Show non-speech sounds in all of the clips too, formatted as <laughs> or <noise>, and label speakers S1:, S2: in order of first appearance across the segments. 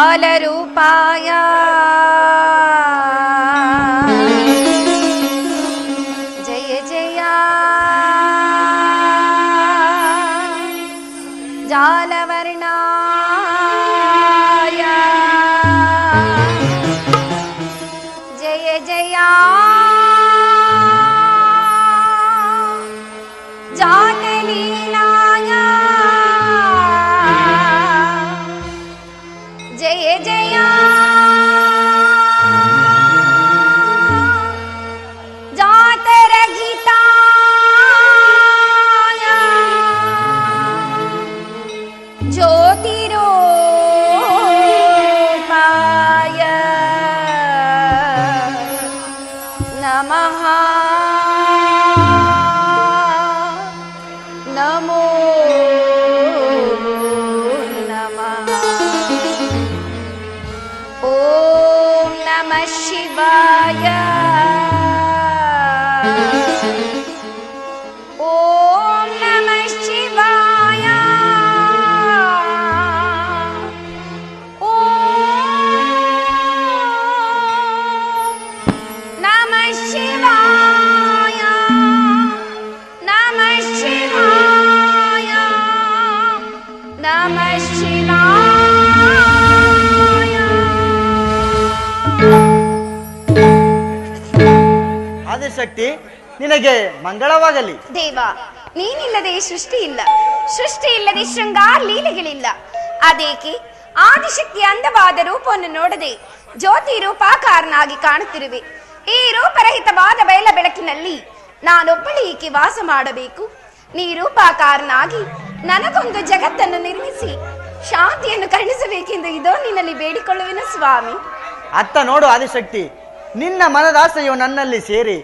S1: कालरूपाया
S2: ಆದಿಶಕ್ತಿ ನಿನಗೆ ಮಂಗಳವಾಗಲಿ.
S1: ದೇವ ನೀನಿಲ್ಲದೆ ಸೃಷ್ಟಿ ಇಲ್ಲ. ಸೃಷ್ಟಿ ಇಲ್ಲದೆ ಶೃಂಗಾರ ಲೀಲೆಗಳಿಲ್ಲ. ಅದೇಕೆ ಆದಿಶಕ್ತಿ ಅಂದವಾದ ರೂಪವನ್ನು ನೋಡದೆ ಜ್ಯೋತಿ ರೂಪಾಕಾರನಾಗಿ ಕಾಣುತ್ತಿರುವೆ. ಈ ರೂಪರಹಿತವಾದ ಬಯಲ ಬೆಳಕಿನಲ್ಲಿ ನಾನೊಬ್ಬಳು ವಾಸ ಮಾಡಬೇಕು. ನೀ ರೂಪಾಕಾರನಾಗಿ ನನಗೊಂದು ಜಗತ್ತನ್ನು ನಿರ್ಮಿಸಿ ಶಾಂತಿಯನ್ನು ಕರುಣಿಸಬೇಕೆಂದು ಇದೋ ನಿನ್ನಲ್ಲಿ ಬೇಡಿಕೊಳ್ಳುವೆನು ಸ್ವಾಮಿ.
S2: ಅತ್ತ ನೋಡು ಆದಿಶಕ್ತಿ ನಿನ್ನ ಮನದಾಸೆಯು ನನ್ನಲ್ಲಿ ಸೇರಿ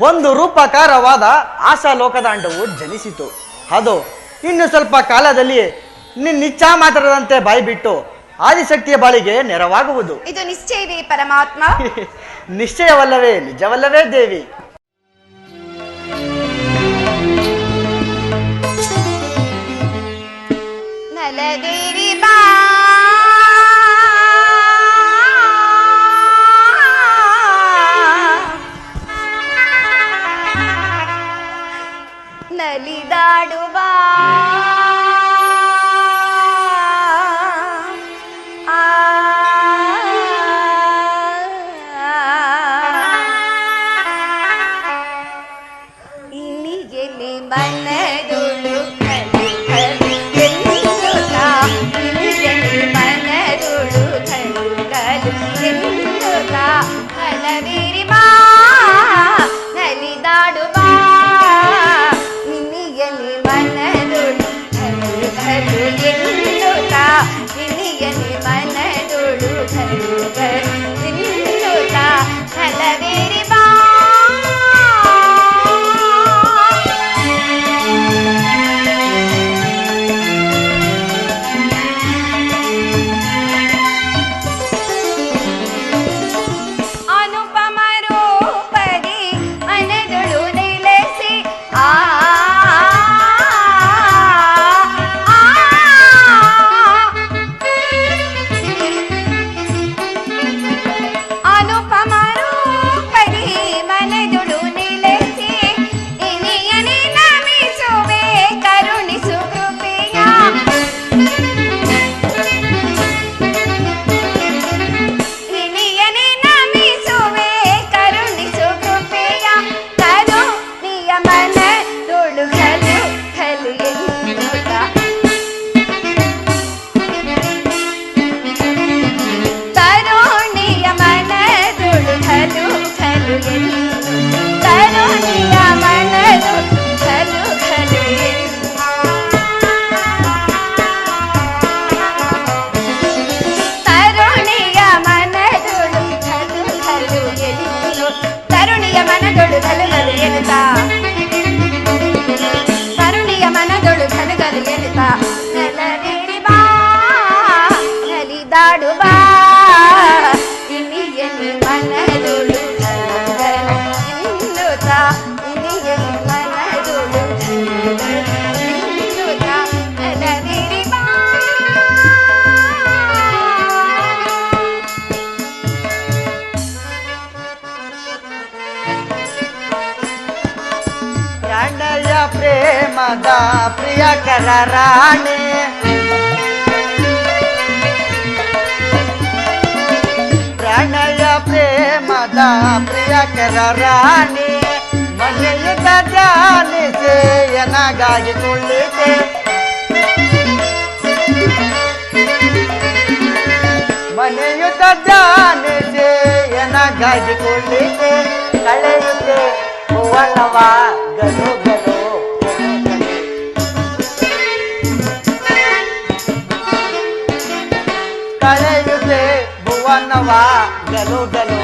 S2: ಒಂದು ರೂಪಕಾರವಾದ ಆಶಾ ಲೋಕದಾಂಡವು ಜನಿಸಿತು. ಅದು ಇನ್ನು ಸ್ವಲ್ಪ ಕಾಲದಲ್ಲಿ ನಿನ್ನಿಚ್ಛಾ ಮಾತ್ರದಂತೆ ಬಾಯಿ ಬಿಟ್ಟು ಆದಿಶಕ್ತಿಯ ಬಾಳಿಗೆ ನೆರವಾಗುವುದು.
S1: ಇದು ನಿಶ್ಚಯವೇ ಪರಮಾತ್ಮ? <laughs>
S2: ನಿಶ್ಚಯವಲ್ಲವೇ ನಿಜವಲ್ಲವೇ ದೇವಿ. الذي ಪ್ರೇಮದ ಪ್ರಿಯಕರ ರಾಣಿ ಮನೆಯುತ ಜಾನಿಸೆ ಎನಗಾಗಿ ಕುಳ್ಳಿತೆ ಮನೆಯುತ ಜಾನಿಸೆ ಎನಗಾಗಿ ಕುಳ್ಳಿತೆ ಕಳೆಯುತ್ತೆ ಹೂವನವ ಗಲು ಗಲು ಕಳೆಯುತ್ತೆ ಭುವನವ ಗಲು ಗಲು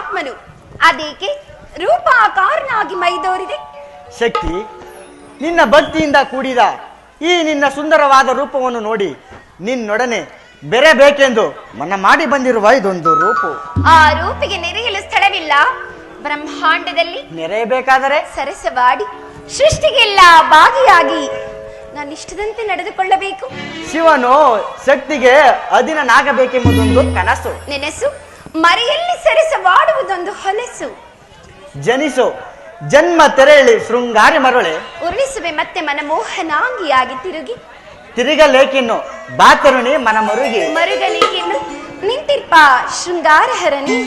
S1: ಪರಮಾತ್ಮನು ಅದೇಕೆ? ರೂಪಾಕಾರನಾಗಿ ಮೈದೋರಿದೆ
S2: ಶಕ್ತಿ ನಿನ್ನ ಭಕ್ತಿಯಿಂದ ಕೂಡಿದ ಈ ನಿನ್ನ ಸುಂದರವಾದ ರೂಪವನ್ನು ನೋಡಿ ನಿನ್ನೊಡನೆ ಬೆರೆಬೇಕೆಂದು ಮನ ಮಾಡಿ ಬಂದಿರುವ ಇದೊಂದು ರೂಪು.
S1: ಆ ರೂಪಿಗೆ ನೆರೆಯಲು ಸ್ಥಳವಿಲ್ಲ. ಬ್ರಹ್ಮಾಂಡದಲ್ಲಿ
S2: ನೆರೆಯಬೇಕಾದರೆ?
S1: ಸರಸವಾಡಿ ಸೃಷ್ಟಿಗೆಲ್ಲ ಭಾಗಿಯಾಗಿ ನಾನು ಇಷ್ಟದಂತೆ ನಡೆದುಕೊಳ್ಳಬೇಕು.
S2: ಶಿವನು ಶಕ್ತಿಗೆ ಅಧೀನನಾಗಬೇಕೆಂಬುದೊಂದು ಕನಸು.
S1: ನೆನಸು. ಮರೆಯಲ್ಲಿ ಸರಸವಾಡುವುದೊಂದು ಹೊಲಸು.
S2: ಜನಿಸು ಜನ್ಮ ತೆರೆಯಲಿ ಶೃಂಗಾರಿ ಮರಳೆ.
S1: ಉರುಳಿಸುವೆ ಮತ್ತೆ ಮನಮೋಹನಾಂಗಿಯಾಗಿ ತಿರುಗಿ.
S2: ತಿರುಗಲೇಕಿನ್ನು ಬಾತರುಣಿ ಮನ ಮರುಗಿ
S1: ಮರುಗಲೇಕಿನ್ನು ನಿಂತಿರ್ಪ ಶೃಂಗಾರಹರನಿ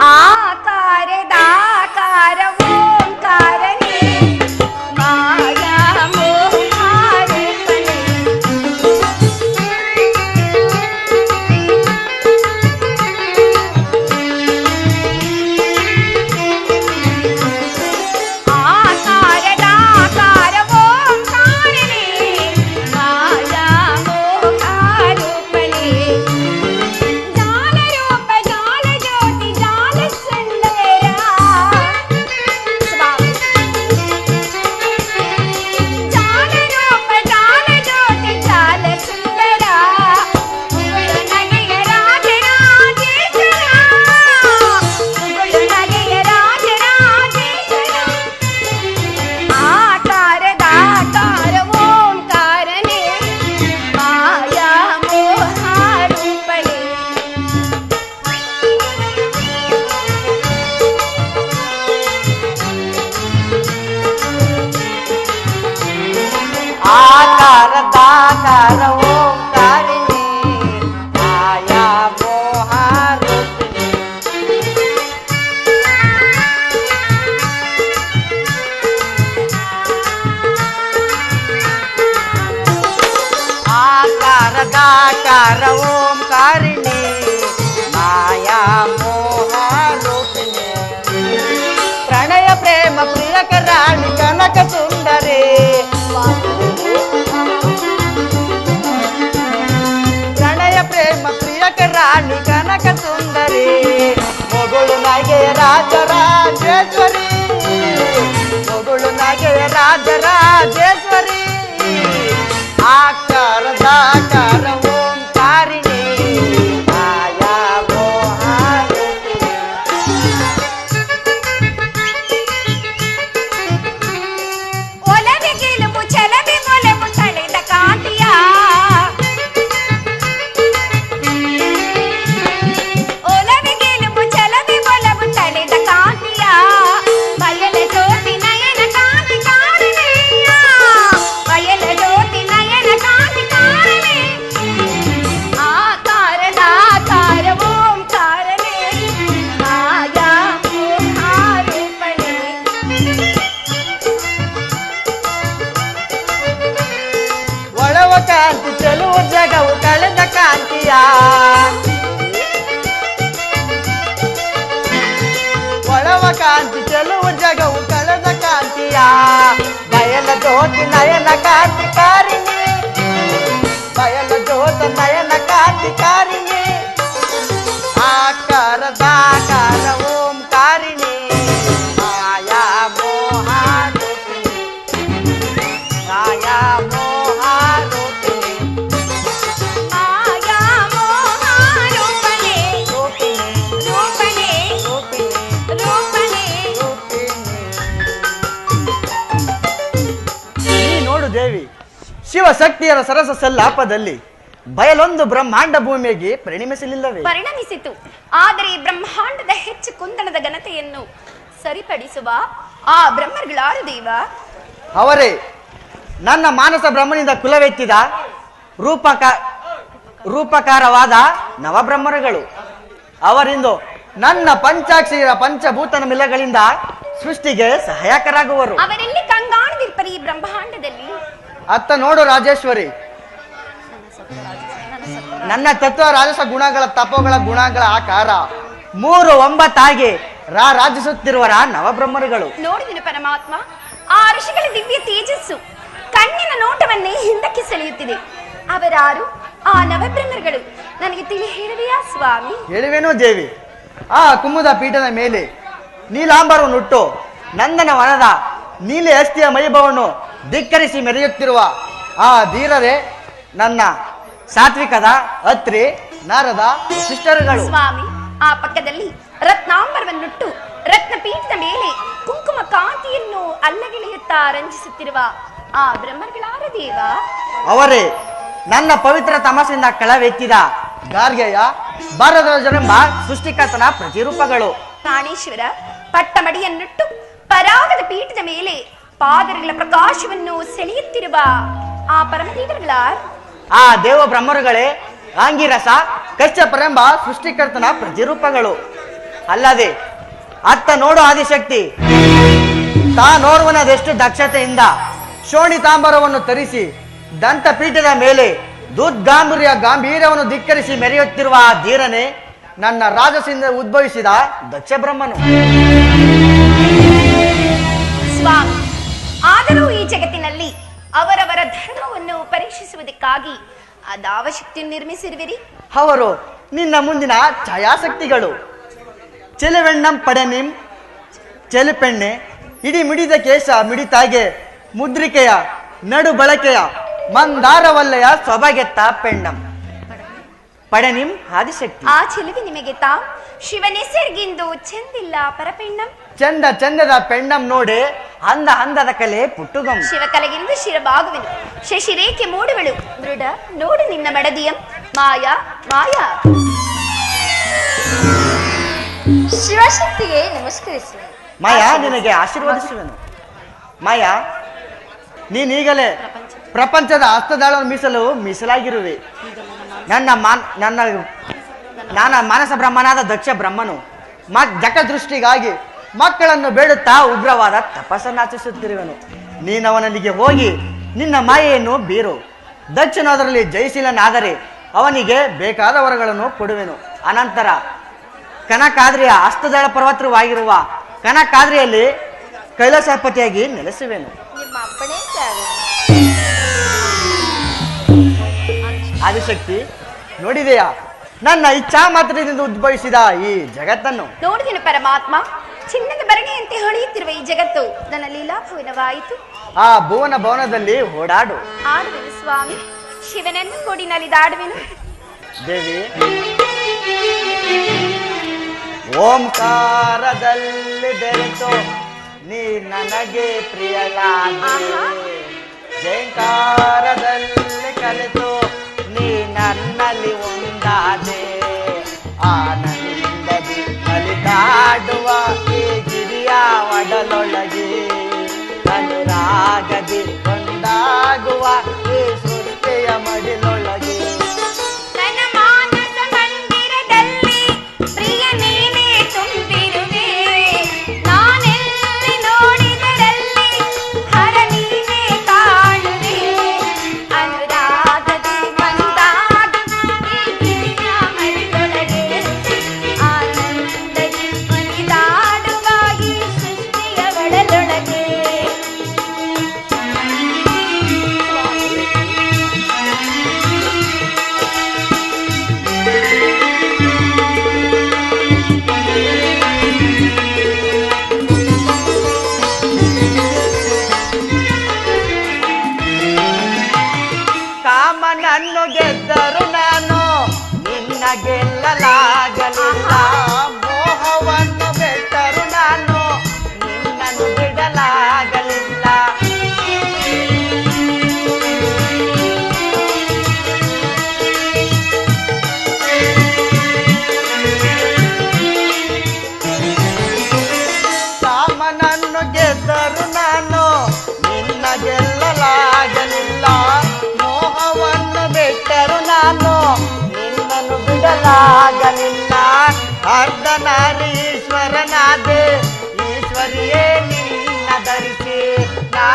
S1: ಆಕಾರದಾಕಾರ ಆಕಾರ ಮಾಯಾ Hello. ನಗೆಯ ರಾಜರಾಜೇಶ್ವರಿ ಆಕಾರದಾಕಾರ ಕಾಂತಿ
S2: ಚೆಲುವ ಜಗವು ಕಳೆದ ಕಾಂತಿಯ ಒಳವ ಕಾಂತಿ ಚೆಲುವ ಜಗವು ಕಳೆದ ಕಾಂತಿಯ ಬಯಲ ಜ್ಯೋತಿ ನಯನ ಕಾಂತಿಕಾರಿಣಿ ಬಯಲ ಜ್ಯೋತ ನಯನ ಕಾಂತಿಕಾರಿಣಿ ಶಿವಶಕ್ತಿಯರ ಸರಸ ಸಲ್ಲಾಪದಲ್ಲಿ ಬಯಲೊಂದು ಬ್ರಹ್ಮಾಂಡ ಭೂಮಿಗೆ ಪರಿಣಮಿಸಲಿಲ್ಲವೇ?
S1: ಪರಿಣಮಿಸಿತು. ಆದರೆ ಈ ಬ್ರಹ್ಮಾಂಡದ ಹೆಚ್ಚು ಕುಂದಣದ ಘನತೆಯನ್ನು ಸರಿಪಡಿಸುವ ಆ ಬ್ರಹ್ಮರುಗಳಾರು ದೇವ?
S2: ಅವರೇ ನನ್ನ ಮಾನಸ ಬ್ರಹ್ಮನಿಂದ ಕುಲವೆತ್ತಿದ ರೂಪಕ ರೂಪಕಾರವಾದ ನವಬ್ರಹ್ಮರುಗಳು ಅವರಿಂದು ನನ್ನ ಪಂಚಾಕ್ಷರ ಪಂಚಭೂತನ ಮಿಲಗಳಿಂದ ಸೃಷ್ಟಿಗೆ ಸಹಾಯಕರಾಗುವರು.
S1: ಅವರೆಲ್ಲಿ ಕಂಗಾಣದಿರ್ಪರಿ ಈ ಬ್ರಹ್ಮಾಂಡದಲ್ಲಿ?
S2: ಅತ್ತ ನೋಡು ರಾಜೇಶ್ವರಿ. ನನ್ನ ತತ್ವ ರಾಜಸ ಗುಣಗಳ ತಪೋಗಳ ಗುಣಗಳ ಆಕಾರ. ಮೂರು ಒಂಬತ್ತಾಗಿ ರಾ ರಾಜಿಸುತ್ತಿರುವರ ನವಬ್ರಹ್ಮರುಗಳು.
S1: ನೋಡಿದಿನಿ ಪರಮಾತ್ಮ ಆ ಋಷಿಗಳ ದಿವ್ಯ ತೇಜಸ್ಸು ಕಣ್ಣಿನ ನೋಟವನ್ನೇ ಹಿಂದಕ್ಕೆ ಸೆಳೆಯುತ್ತಿದೆ. ಅವರಾರು ಆ ನವಬ್ರಹ್ಮರುಗಳು. ನನಗೆ ತಿಳಿ ಹೇಳುವೆಯಾ ಸ್ವಾಮಿ?
S2: ಹೇಳುವೇನೋ ದೇವಿ. ಆ ಕುಮುದ ಪೀಠದ ಮೇಲೆ ನೀಲಾಂಬರವನ್ನುಟ್ಟು ನಂದನ ವನದ ನೀಲಿ ಅಸ್ಥಿಯ ಮೈಭವನ್ನು ಧಿಕ್ಕರಿಸಿ ಮೆರೆಯುತ್ತಿರುವ ಆ ಧೀರರೇ ನನ್ನ ಸಾತ್ವಿಕದ ಅತ್ರಿ ನಾರದ ಸಿಸ್ಟರ್ಗಳು.
S1: ಸ್ವಾಮಿ ಆ ಪಕ್ಕದಲ್ಲಿ ರತ್ನಾಂಬರವನ್ನುಟ್ಟು ರತ್ನ ಪೀಠದ ಮೇಲೆ ಕುಂಕುಮ ಕಾಂತಿಯನ್ನು ಅಲ್ಲಗಿಳಿಯುತ್ತಾ ರಂಜಿಸುತ್ತಿರುವ ಆ ಬ್ರಹ್ಮಗಳಾರ ದೇವ.
S2: ಅವರೇ ನನ್ನ ಪವಿತ್ರ ತಮಸಿಂದ ಕಳವೆತ್ತಿದ ಗಾರ್ಗೆಯ ಭಾರತವೆಂಬ ಸೃಷ್ಟಿಕರ್ತನ ಪ್ರತಿರೂಪಗಳು.
S1: ಪ್ರಾಣೇಶ್ವರ ಪಟ್ಟಮಡಿಯನ್ನುಟ್ಟು ಪರಾಗದ ಪೀಠದ ಮೇಲೆ ಪಾದಗಳ ಪ್ರಕಾಶವನ್ನು ಸೆಳೆಯುತ್ತಿರುವ ಆ ಪರಮದೇವರುಗಳ
S2: ಆ ದೇವ ಬ್ರಹ್ಮರುಗಳೇ ಆಂಗಿರಸ ಕಶ್ಯಪರೆಂಬ ಸೃಷ್ಟಿಕರ್ತನ ಪ್ರತಿರೂಪಗಳು. ಅಲ್ಲದೆ ಅತ್ತ ನೋಡು ಆದಿಶಕ್ತಿ. ತಾನೋರ್ವನದೆಷ್ಟು ದಕ್ಷತೆಯಿಂದ ಶೋಣಿತಾಂಬರವನ್ನು ತರಿಸಿ ದಂತಪೀಠದ ಮೇಲೆ ದುರ್ಗಾಂಭೀರ್ಯ ಗಾಂಭೀರ್ಯವನ್ನು ಧಿಕ್ಕರಿಸಿ ಮೆರೆಯುತ್ತಿರುವ ಆ ಧೀರನೆ ನನ್ನ ರಾಜಸಿಂದ ಉದ್ಭವಿಸಿದ ದಕ್ಷ ಬ್ರಹ್ಮನು
S1: ಸ್ವಾಮಿ ಆದರೂ ಈ ಜಗತ್ತಿನಲ್ಲಿ ಅವರವರ ಧರ್ಮವನ್ನು ಪರೀಕ್ಷಿಸುವುದಕ್ಕಾಗಿ ಅದಾವಶಕ್ತಿಯನ್ನು ನಿರ್ಮಿಸಿರುವಿರಿ?
S2: ಅವರು ನಿನ್ನ ಮುಂದಿನ ಛಾಯಾಶಕ್ತಿಗಳು. ಚೆಲುವೆಣ್ಣಂ ಪಡೆನಿಂ, ಚೆಲುಪೆಣ್ಣೆ, ಇಡೀ ಮಿಡಿದ ಕೇಶ ಮಿಡಿತಾಗೆ, ಮುದ್ರಿಕೆಯ ನಡು ಬಳಕೆಯ ಮಂದಾರವಲ್ಲಯ ಸೊಬಗೆತ್ತ ಪೆಣ್ಣಂ. ಪಡೆನಿಂ ಆದಿಶಕ್ತಿ
S1: ಆ ಚೆಲುವಿ ನಿಮಗೆ ತಾ. ಶಿವನೆಸರಿಗಿಂದು ಚೆಂದಿಲ್ಲ ಪರಪೆಣ್ಣಂ.
S2: ಚಂದ ಚಂದದ ಪೆಣ್ಣಂ ನೋಡೆ ಅಂದ ಅಂದದ ಕಲೆ ಪುಟ್ಟುಗಂ.
S1: ಶಿವಕಲೆಗಿಂದು ಶಿರಬಾಗುವೆನು. ಶಶಿರೇಖೆ ಮೂಡುವಳು. ದೃಢ ನೋಡು ನಿನ್ನ ಮಡದಿಯಂ. ಮಾಯಾ ಮಾಯಾ.
S3: ಶಿವಶಕ್ತಿಗೆ ನಮಸ್ಕರಿಸಿ
S2: ಮಾಯಾ ನಿನಗೆ ಆಶೀರ್ವಾದಿಸುವೆನು. ಮಾಯಾ ನೀನೀಗಲೇ ಪ್ರಪಂಚದ ಹಸ್ತದಾಳವನ್ನು ಮೀಸಲು ಮೀಸಲಾಗಿರುವೆ. ನನ್ನ ಮಾನ್ ನನ್ನ ನಾನು ಮಾನಸ ಬ್ರಹ್ಮನಾದ ದಕ್ಷ ಬ್ರಹ್ಮನು. ಮ ದೃಷ್ಟಿಗಾಗಿ ಮಕ್ಕಳನ್ನು ಬೇಡುತ್ತಾ ಉಗ್ರವಾದ ತಪಸ್ಸನ್ನಾಚಿಸುತ್ತಿರುವನು ನೀನವನಲ್ಲಿಗೆ ಹೋಗಿ ನಿನ್ನ ಮಾಯೆಯನ್ನು ಬೀರು. ದಕ್ಷಿಣದರಲ್ಲಿ ಜಯಿಸಿಲನಾದರೆ ಅವನಿಗೆ ಬೇಕಾದ ವರಗಳನ್ನು ಕೊಡುವೆನು. ಅನಂತರ ಕನಕಾದ್ರಿಯ ಹಸ್ತದಳ ಪರ್ವತವಾಗಿರುವ ಕನಕಾದ್ರಿಯಲ್ಲಿ ಕೈಲಾಸಪತಿಯಾಗಿ ನೆಲೆಸುವೆನು. ಆದಿಶಕ್ತಿ ನೋಡಿದೆಯಾ? ನನ್ನ ಇಚ್ಛಾ ಮಾತ್ರದಿಂದ ಉದ್ಭವಿಸಿದ ಈ ಜಗತ್ತನ್ನು.
S1: ನೋಡಿದೆನು ಪರಮಾತ್ಮ? ಚಿನ್ನದ ಬರಣೆಯಂತೆ ಹೊಳೆಯುತ್ತಿರುವ ಈ ಜಗತ್ತು ನನ್ನ ಲೀಲಾಭುವನವಾಯಿತು
S2: ಆ ಭುವನ ಭವನದಲ್ಲಿ ಓಡಾಡು.
S1: ಆಡುವೆನು ಸ್ವಾಮಿ ಶಿವನನ್ನು ಕೂಡಿ ನಲಿದಾಡುವೆನು
S2: ದೇವಿ ಓಂಕಾರದಲ್ಲಿ ಬೆರೆತು ನೀ ನನಗೆ
S1: ಪ್ರಿಯಲಾಗಿ.
S2: ಜಯಂಕಾರದಲ್ಲಿ ಕಲಿತು ನೀ ನನ್ನಲ್ಲಿ ಒಂದಾದೆ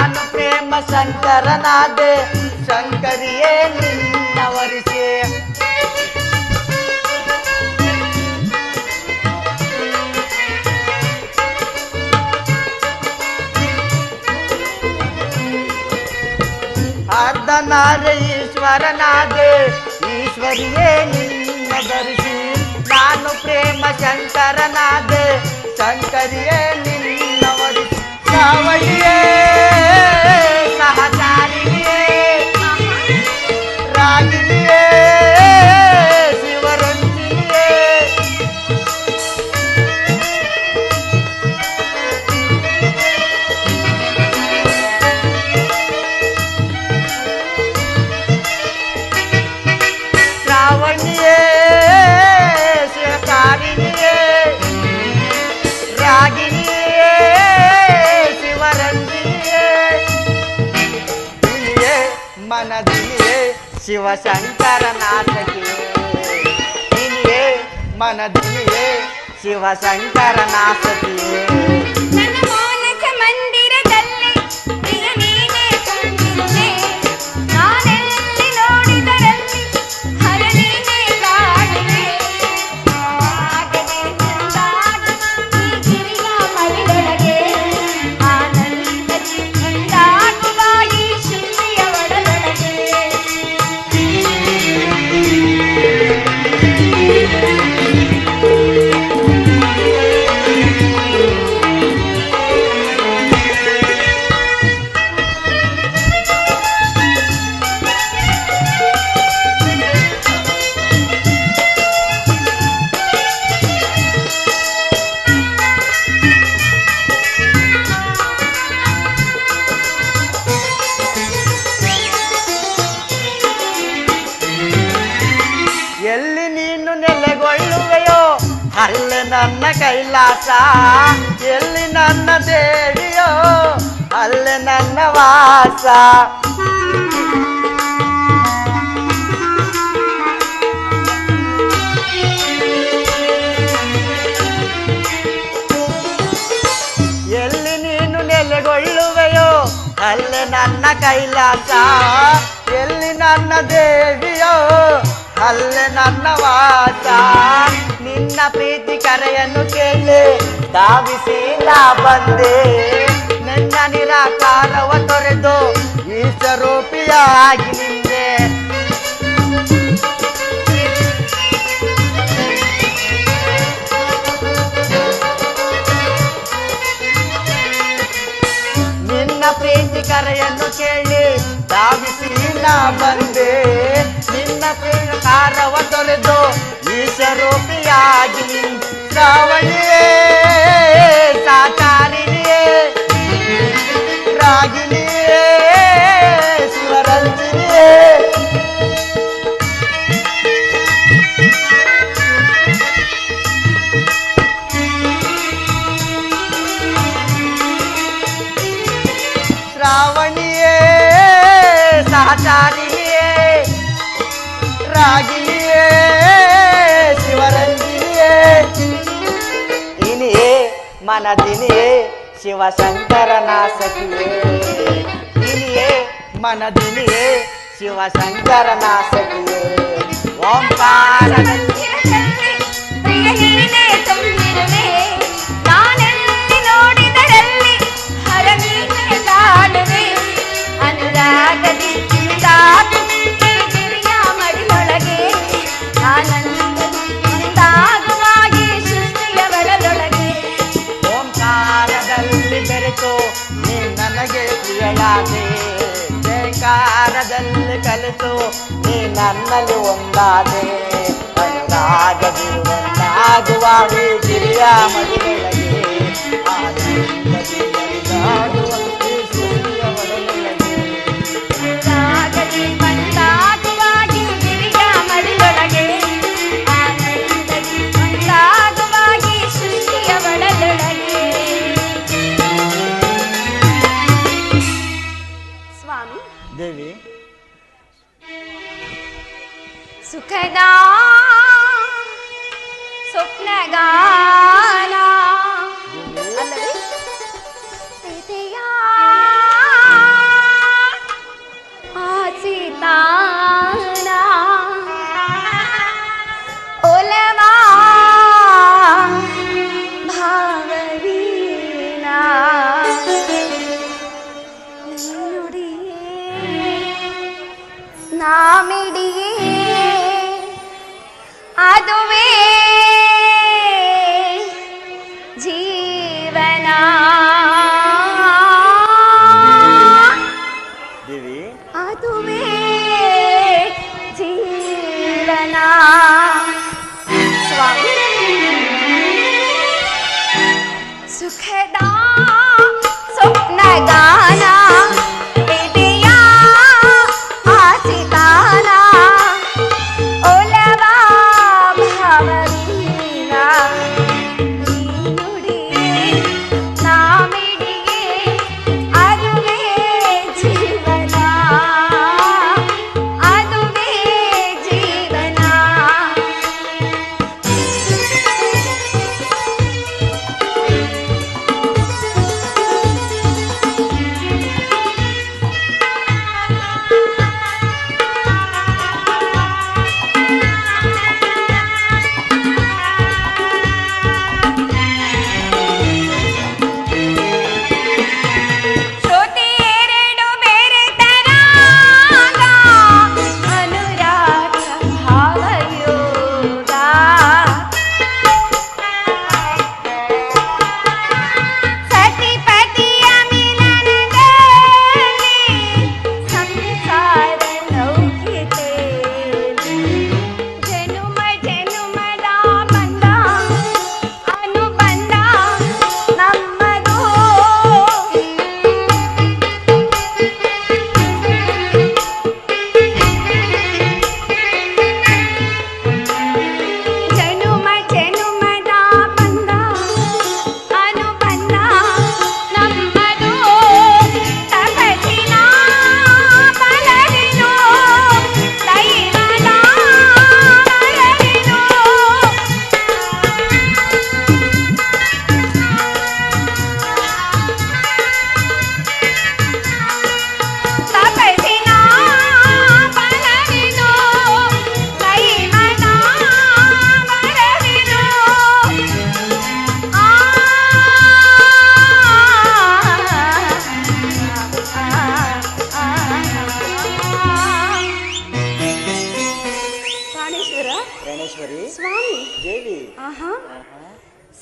S1: ನಾನು
S2: ಪ್ರೇಮ ಶಂಕರನಾದೆ. ಶಂಕರಿಯೇ ನಿನ್ನವರಿಸಿ. ವರಿಸಿ ಅರ್ಧನಾರೆ ಈಶ್ವರನಾದೆ ಈಶ್ವರಿಯೇ ನಿನ್ನ ಧರಿಸಿ ನಾನು ಪ್ರೇಮ ಶಂಕರನಾದೆ. ಶಂಕರಿಯೇ ನಿನ್ನ ವರಿಸಿ yeah. ಶಿವಶಂಕರನಾಥಕಿಯೇ ದಿನಿಯೇ ಮನದಿನಿಯೇ ಶಿವಶಂಕರನಾಥಕಿಯೇ
S1: ನನ್ನ
S2: ಎಲ್ಲಿ ನೀನು ನೆಲೆಗೊಳ್ಳುವೆಯೋ, ಅಲ್ಲಿ ನನ್ನ ಕೈಲಾಸ. ಎಲ್ಲಿ ನನ್ನ ದೇವಿಯೋ, ಅಲ್ಲಿ ನನ್ನ ವಾಸ. ನಿನ್ನ ಪ್ರೀತಿ ಕರೆಯನ್ನು ಕೇಳಿ ನಾ ಬಂದೆ. ನನ್ನ ನಿರಾಕಾರವ ತೊರೆದು ಈ ಸ್ವರೂಪಿಯಾಗಿ ನಿಂದೆ. ನಿನ್ನ ಪ್ರೀತಿ ಕರೆಯನ್ನು ಕೇಳಿ ಧಾವಿಸಿ ನಾ ಬಂದೆ. ನಿನ್ನ ಕಾರವ ತೊರೆದು ಈ ಸ್ವರೂಪಿಯಾಗಿ ಶ್ರಾವಣಿಯೇ ಸಾಚಾರಿಣಿಯೇ ಮನದಿನಿಯೇ ಶಿವಶಂಕರನಾಸಕಿಯೇ ಇನಿಯೇ ಮನದಿನಿಯೇ ಶಿವಶಂಕರನಾಸಕಿಯೇ ಓಂಕಾರದಲ್ಲಿ ಜಯಕಾರದಲ್ಲಿ ಕಲಿತು ನೀ ನನ್ನಲ್ಲಿ ಒಂದಾದೆ ಅನುರಾಗ
S1: ಆಗದೆ ಒಂದಾಗುವಾಗೆ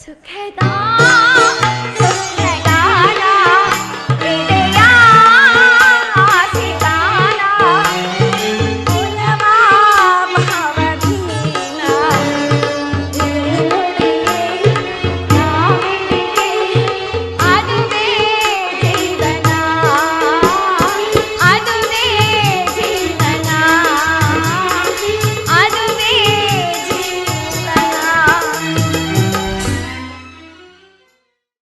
S4: ಪ್ರಾಣೇಶ್ವರ
S1: ಪ್ರಾಣೇಶ್ವರಿ
S4: ಸ್ವಾಮಿ
S1: ದೇವಿ
S4: ಆಹಾ ಸುಖದ